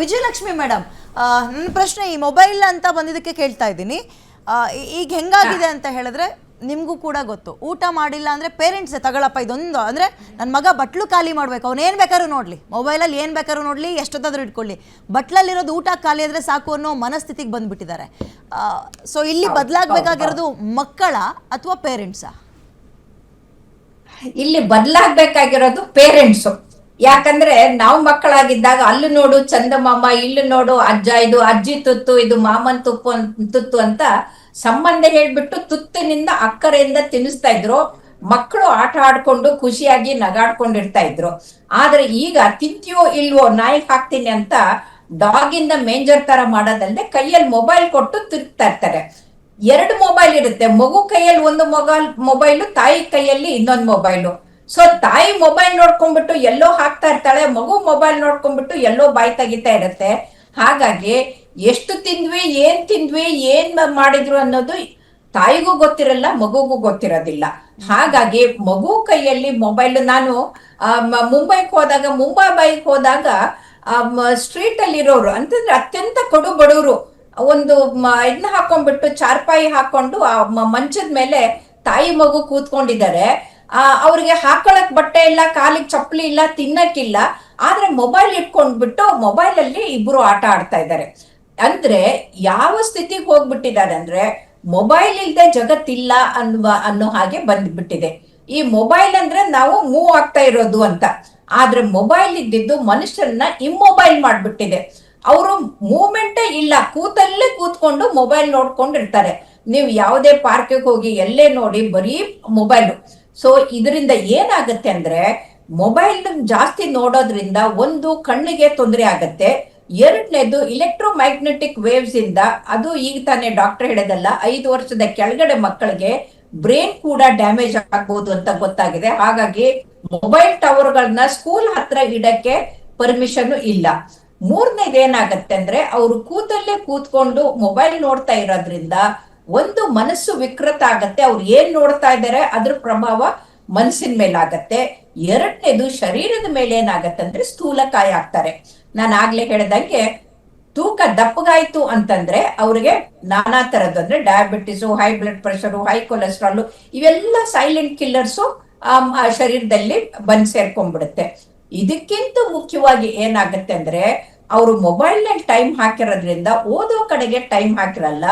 Vijayalakshmi madam ನನ್ನ ಪ್ರಶ್ನೆ ಈ ಮೊಬೈಲ್ ಅಂತ ಬಂದಿದ್ದಕ್ಕೆ ಕೇಳ್ತಾ ಇದ್ದೀನಿ. ಈಗ ಹೆಂಗಾಗಿದೆ ಅಂತ ಹೇಳಿದ್ರೆ ನಿಮಗೂ ಕೂಡ ಗೊತ್ತು. ಊಟ ಮಾಡಿಲ್ಲ ಅಂದರೆ ಪೇರೆಂಟ್ಸೇ ತಗೊಳಪ್ಪ ಇದೊಂದು. ಅಂದರೆ ನನ್ನ ಮಗ ಬಟ್ಲು ಖಾಲಿ ಮಾಡಬೇಕು. ಅವ್ನು ಏನು ಬೇಕಾದ್ರೂ ನೋಡಲಿ. ಮೊಬೈಲಲ್ಲಿ ಏನು ಬೇಕಾದ್ರೂ ನೋಡಲಿ ಎಷ್ಟೊತ್ತಾದರೂ ಇಟ್ಕೊಳ್ಳಿ. ಬಟ್ಲಲ್ಲಿರೋದು ಊಟ ಖಾಲಿ ಆದರೆ ಸಾಕು ಅನ್ನೋ ಮನಸ್ಥಿತಿಗೆ ಬಂದುಬಿಟ್ಟಿದ್ದಾರೆ. ಸೊ ಇಲ್ಲಿ ಬದಲಾಗಬೇಕಾಗಿರೋದು ಮಕ್ಕಳ ಅಥವಾ ಪೇರೆಂಟ್ಸಾ ಇಲ್ಲಿ ಬದಲಾಗಬೇಕಾಗಿರೋದು ಪೇರೆಂಟ್ಸ್ ಯಾಕಂದ್ರೆ ನಾವು ಮಕ್ಕಳಾಗಿದ್ದಾಗ ಅಲ್ಲಿ ನೋಡು, ಚಂದಮಾಮ, ಇಲ್ಲಿ ನೋಡು, ಅಜ್ಜ, ಇದು ಅಜ್ಜಿ ತುತ್ತು, ಇದು ಮಾಮನ್ ತುಪ್ಪು ತುತ್ತು ಅಂತ ಸಂಬಂಧ ಹೇಳ್ಬಿಟ್ಟು ತುತ್ತಿನಿಂದ ಅಕ್ಕರೆಯಿಂದ ತಿನ್ನಿಸ್ತಾ ಇದ್ರು. ಮಕ್ಕಳು ಆಟ ಆಡ್ಕೊಂಡು ಖುಷಿಯಾಗಿ ನಗಾಡ್ಕೊಂಡಿರ್ತಾ ಇದ್ರು. ಆದ್ರೆ ಈಗ ತಿಂತೀಯೋ ಇಲ್ವೋ ನಾಯಿ ಹಾಕ್ತೀನಿ ಅಂತ ಡಾಗಿಂದ ಮೇಂಜರ್ ತರ ಮಾಡೋದಲ್ಲದೆ ಕೈಯಲ್ಲಿ ಮೊಬೈಲ್ ಕೊಟ್ಟು ತಿರುಗ್ತಾ ಇರ್ತಾರೆ. ಎರಡು ಮೊಬೈಲ್ ಇರುತ್ತೆ. ಮಗು ಕೈಯಲ್ಲಿ ಒಂದು ಮೊಬೈಲ್, ಮೊಬೈಲು, ತಾಯಿ ಕೈಯಲ್ಲಿ ಇನ್ನೊಂದು ಮೊಬೈಲು. ಸೊ ತಾಯಿ ಮೊಬೈಲ್ ನೋಡ್ಕೊಂಡ್ಬಿಟ್ಟು ಎಲ್ಲೋ ಹಾಕ್ತಾ ಇರ್ತಾಳೆ, ಮಗು ಮೊಬೈಲ್ ನೋಡ್ಕೊಂಡ್ಬಿಟ್ಟು ಎಲ್ಲೋ ಬಾಯಿ ತೆಗಿತಾ ಇರುತ್ತೆ. ಹಾಗಾಗಿ ಎಷ್ಟು ತಿಂದ್ವಿ, ಏನ್ ತಿಂದ್ವಿ, ಏನ್ ಮಾಡಿದ್ರು ಅನ್ನೋದು ತಾಯಿಗೂ ಗೊತ್ತಿರಲ್ಲ, ಮಗುಗೂ ಗೊತ್ತಿರೋದಿಲ್ಲ. ಹಾಗಾಗಿ ಮಗು ಕೈಯಲ್ಲಿ ಮೊಬೈಲ್ ನಾನು ಮುಂಬೈಗೆ ಹೋದಾಗ, ಮುಂಬೈ ಬೈಕ್ ಹೋದಾಗ ಸ್ಟ್ರೀಟ್ ಅಲ್ಲಿ ಇರೋರು, ಅಂತಂದ್ರೆ ಅತ್ಯಂತ ಕಡು ಬಡವರು ಒಂದು ಇದನ್ನ ಹಾಕೊಂಡ್ಬಿಟ್ಟು, ಚಾರ್ಪಾಯಿ ಹಾಕೊಂಡು, ಆ ಮಂಚದ ಮೇಲೆ ತಾಯಿ ಮಗು ಕೂತ್ಕೊಂಡಿದ್ದಾರೆ. ಅವ್ರಿಗೆ ಹಾಕೊಳಕ್ ಬಟ್ಟೆ ಇಲ್ಲ, ಕಾಲಿಗೆ ಚಪ್ಪಲಿ ಇಲ್ಲ, ತಿನ್ನಕ್ಕಿಲ್ಲ. ಆದ್ರೆ ಮೊಬೈಲ್ ಇಟ್ಕೊಂಡ್ಬಿಟ್ಟು ಮೊಬೈಲ್ ಅಲ್ಲಿ ಇಬ್ರು ಆಟ ಆಡ್ತಾ ಇದ್ದಾರೆ. ಅಂದ್ರೆ ಯಾವ ಸ್ಥಿತಿಗೆ ಹೋಗ್ಬಿಟ್ಟಿದ್ದಾರೆ ಅಂದ್ರೆ ಮೊಬೈಲ್ ಇಲ್ಲದೆ ಜಗತ್ತಿಲ್ಲ ಅನ್ನುವ, ಅನ್ನೋ ಹಾಗೆ ಬಂದ್ಬಿಟ್ಟಿದೆ. ಈ ಮೊಬೈಲ್ ಅಂದ್ರೆ ನಾವು ಮೂವ್ ಆಗ್ತಾ ಇರೋದು ಅಂತ. ಆದ್ರೆ ಮೊಬೈಲ್ ಇದ್ದಿದ್ದು ಮನುಷ್ಯರನ್ನ ಇಮ್ಮೊಬೈಲ್ ಮಾಡ್ಬಿಟ್ಟಿದೆ. ಅವರು ಮೂವ್ಮೆಂಟೇ ಇಲ್ಲ. ಕೂತಲ್ಲೇ ಕೂತ್ಕೊಂಡು ಮೊಬೈಲ್ ನೋಡ್ಕೊಂಡಿರ್ತಾರೆ. ನೀವು ಯಾವುದೇ ಪಾರ್ಕಿಗೆ ಹೋಗಿ ಎಲ್ಲೇ ನೋಡಿ ಬರೀ ಮೊಬೈಲ್. ಸೊ ಇದರಿಂದ ಏನಾಗುತ್ತೆ ಅಂದ್ರೆ ಮೊಬೈಲ್ ಜಾಸ್ತಿ ನೋಡೋದ್ರಿಂದ ಒಂದು ಕಣ್ಣಿಗೆ ತೊಂದರೆ ಆಗತ್ತೆ. ಎರಡನೇದು ಇಲೆಕ್ಟ್ರೋ ಮ್ಯಾಗ್ನೆಟಿಕ್ ವೇವ್ಸ್ ಇಂದ, ಅದು ಈಗ ತಾನೇ ಡಾಕ್ಟರ್ ಹೇಳೋದಲ್ಲ, ಐದು ವರ್ಷದ ಕೆಳಗಡೆ ಮಕ್ಕಳಿಗೆ ಬ್ರೈನ್ ಕೂಡ ಡ್ಯಾಮೇಜ್ ಆಗ್ಬೋದು ಅಂತ ಗೊತ್ತಾಗಿದೆ. ಹಾಗಾಗಿ ಮೊಬೈಲ್ ಟವರ್ಗಳನ್ನ ಸ್ಕೂಲ್ ಹತ್ರ ಇಡಕ್ಕೆ ಪರ್ಮಿಷನ್ ಇಲ್ಲ. ಮೂರನೇದು ಏನಾಗತ್ತೆ ಅಂದ್ರೆ, ಅವರು ಕೂತಲ್ಲೇ ಕೂತ್ಕೊಂಡು ಮೊಬೈಲ್ ನೋಡ್ತಾ ಇರೋದ್ರಿಂದ ಒಂದು ಮನಸ್ಸು ವಿಕೃತ ಆಗತ್ತೆ, ಅವ್ರು ಏನ್ ನೋಡ್ತಾ ಇದ್ದಾರೆ ಅದ್ರ ಪ್ರಭಾವ ಮನಸ್ಸಿನ ಮೇಲೆ ಆಗತ್ತೆ ಎರಡನೇದು ಶರೀರದ ಮೇಲೆ ಏನಾಗತ್ತೆ ಅಂದ್ರೆ ಸ್ಥೂಲಕಾಯ ಆಗ್ತಾರೆ. ನಾನು ಆಗ್ಲೇ ಹೇಳ್ದಂಗೆ ತೂಕ ದಪ್ಪಗಾಯ್ತು ಅಂತಂದ್ರೆ ಅವ್ರಿಗೆ ನಾನಾ ತರದ್ದು ಅಂದ್ರೆ diabetes high blood pressure high cholesterol ಇವೆಲ್ಲ ಸೈಲೆಂಟ್ ಕಿಲ್ಲರ್ಸು ಆ ಶರೀರದಲ್ಲಿ ಬಂದ್ ಸೇರ್ಕೊಂಡ್ಬಿಡುತ್ತೆ. ಇದಕ್ಕಿಂತ ಮುಖ್ಯವಾಗಿ ಏನಾಗುತ್ತೆ ಅಂದ್ರೆ ಅವರು ಮೊಬೈಲ್ನಲ್ಲಿ ಟೈಮ್ ಹಾಕಿರೋದ್ರಿಂದ ಓದೋ ಕಡೆಗೆ ಟೈಮ್ ಹಾಕಿರಲ್ಲ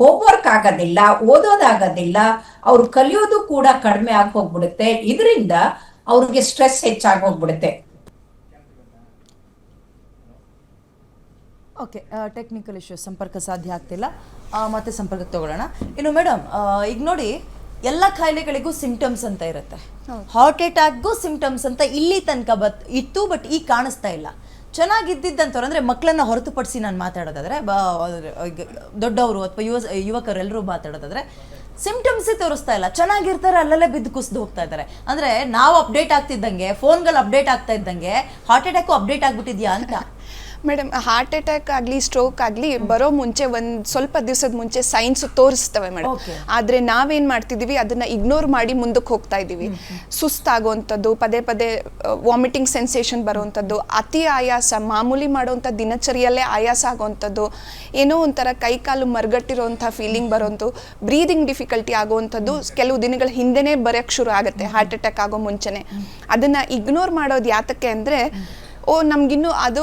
ಹೋಮ್ವರ್ಕ್ ಆಗೋದಿಲ್ಲ ಓದೋದಾಗೋದಿಲ್ಲ ಅವ್ರು ಕಲಿಯೋದು ಕೂಡ ಕಡಿಮೆ ಆಗಿ ಹೋಗ್ಬಿಡುತ್ತೆ. ಇದರಿಂದ ಅವ್ರಿಗೆ ಸ್ಟ್ರೆಸ್ ಹೆಚ್ಚಾಗಿ ಹೋಗ್ಬಿಡುತ್ತೆ. ಓಕೆ ಟೆಕ್ನಿಕಲ್ ಇಶ್ಯೂ ಸಂಪರ್ಕ ಸಾಧ್ಯ ಆಗ್ತಿಲ್ಲ. ಆ, ಮತ್ತೆ ಸಂಪರ್ಕ ತಗೊಳ್ಳೋಣ. ಇನ್ನು ಮೇಡಮ್ ಈಗ ನೋಡಿ ಎಲ್ಲ ಕಾಯಿಲೆಗಳಿಗೂ ಸಿಂಪ್ಟಮ್ಸ್ ಅಂತ ಇರುತ್ತೆ. ಹಾರ್ಟ್ ಅಟ್ಯಾಕ್ಗೂ ಸಿಂಪ್ಟಮ್ಸ್ ಅಂತ ಇಲ್ಲಿ ತನಕ ಬತ್ ಇತ್ತು ಬಟ್ ಈಗ ಕಾಣಿಸ್ತಾ ಇಲ್ಲ. ಚೆನ್ನಾಗಿದ್ದಿದ್ದಂಥವ್ರು ಅಂದರೆ ಮಕ್ಕಳನ್ನ ಹೊರತುಪಡಿಸಿ ನಾನು ಮಾತಾಡೋದಾದರೆ ದೊಡ್ಡವರು ಅಥವಾ ಯುವ, ಯುವಕರೆಲ್ಲರೂ ಮಾತಾಡೋದಾದರೆ ಮಾತಾಡೋದಾದ್ರೆ ಸಿಂಪ್ಟಮ್ಸೇ ತೋರಿಸ್ತಾ ಇಲ್ಲ. ಚೆನ್ನಾಗಿರ್ತಾರೆ, ಅಲ್ಲಲ್ಲೇ ಬಿದ್ದು ಕುಸಿದು ಹೋಗ್ತಾ ಇದ್ದಾರೆ. ಅಂದರೆ ನಾವು ಅಪ್ಡೇಟ್ ಆಗ್ತಿದ್ದಂಗೆ ಫೋನ್ಗಳು ಅಪ್ಡೇಟ್ ಆಗ್ತಾ ಇದ್ದಂಗೆ ಹಾರ್ಟ್ ಅಟ್ಯಾಕು ಅಪ್ಡೇಟ್ ಆಗ್ಬಿಟ್ಟಿದ್ಯಾ ಅಂತ. ಮೇಡಮ್ ಹಾರ್ಟ್ ಅಟ್ಯಾಕ್ ಆಗಲಿ ಸ್ಟ್ರೋಕ್ ಆಗಲಿ ಬರೋ ಮುಂಚೆ ಒಂದು ಸ್ವಲ್ಪ ದಿವಸದ ಮುಂಚೆ ಸೈನ್ಸ್ ತೋರಿಸ್ತವೆ ಮೇಡಮ್. ಆದರೆ ನಾವೇನು ಮಾಡ್ತಿದ್ದೀವಿ ಅದನ್ನ ಇಗ್ನೋರ್ ಮಾಡಿ ಮುಂದಕ್ಕೆ ಹೋಗ್ತಾ ಇದ್ದೀವಿ ಸುಸ್ತಾಗುವಂಥದ್ದು ಪದೇ ಪದೇ ವಾಮಿಟಿಂಗ್ ಸೆನ್ಸೇಷನ್ ಬರುವಂಥದ್ದು ಅತಿ ಆಯಾಸ ಮಾಮೂಲಿ ಮಾಡುವಂಥ ದಿನಚರಿಯಲ್ಲೇ ಆಯಾಸ ಆಗುವಂಥದ್ದು ಏನೋ ಒಂಥರ ಕೈ ಕಾಲು ಮರ್ಗಟ್ಟಿರೋಂಥ ಫೀಲಿಂಗ್ ಬರೋಂಥದ್ದು ಬ್ರೀದಿಂಗ್ ಡಿಫಿಕಲ್ಟಿ ಆಗುವಂಥದ್ದು ಕೆಲವು ದಿನಗಳ ಹಿಂದೆನೇ ಬರೆಯೋಕ್ಕೆ ಶುರು ಆಗುತ್ತೆ ಹಾರ್ಟ್ ಅಟ್ಯಾಕ್ ಆಗೋ ಮುಂಚೆನೆ. ಅದನ್ನು ಇಗ್ನೋರ್ ಮಾಡೋದು ಯಾತಕ್ಕೆ ಅಂದರೆ ಓ ನಮಗಿನ್ನೂ ಅದು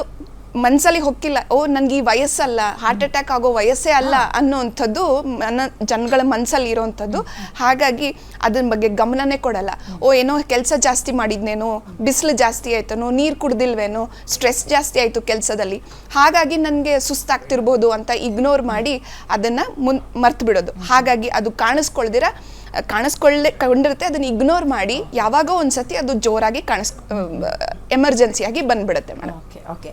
ಮನ್ಸಲ್ಲಿ ಹೊಕ್ಕಿಲ್ಲ ಓ ನನ್ಗೆ ಈ ವಯಸ್ಸಲ್ಲ ಹಾರ್ಟ್ ಅಟ್ಯಾಕ್ ಆಗೋ ವಯಸ್ಸೇ ಅಲ್ಲ ಅನ್ನೋವಂಥದ್ದು ನನ್ನ ಜನಗಳ ಮನಸ್ಸಲ್ಲಿ ಇರೋವಂಥದ್ದು. ಹಾಗಾಗಿ ಅದನ್ನ ಬಗ್ಗೆ ಗಮನನೇ ಕೊಡಲ್ಲ. ಓ ಏನೋ ಕೆಲಸ ಜಾಸ್ತಿ ಮಾಡಿದ್ನೇನೋ ಬಿಸಿಲು ಜಾಸ್ತಿ ಆಯ್ತನೋ ನೀರು ಕುಡ್ದಿಲ್ವೇನೋ ಸ್ಟ್ರೆಸ್ ಜಾಸ್ತಿ ಆಯಿತು ಕೆಲಸದಲ್ಲಿ. ಹಾಗಾಗಿ ನನಗೆ ಸುಸ್ತಾಗ್ತಿರ್ಬೋದು ಅಂತ ಇಗ್ನೋರ್ ಮಾಡಿ ಅದನ್ನು ಮುನ್ ಮರ್ತು ಬಿಡೋದು. ಹಾಗಾಗಿ ಅದು ಕಾಣಿಸ್ಕೊಳ್ದಿರ ಕಾಣಿಸ್ಕೊಳ್ಳೆ ಕೊಂಡಿರುತ್ತೆ ಅದನ್ನ ಇಗ್ನೋರ್ ಮಾಡಿ ಯಾವಾಗೋ ಒಂದ್ಸತಿ ಅದು ಜೋರಾಗಿ ಕಾಣಿಸ್ ಎಮರ್ಜೆನ್ಸಿಯಾಗಿ ಬಂದ್ಬಿಡುತ್ತೆ ಮೇಡಮ್ ಓಕೆ ಓಕೆ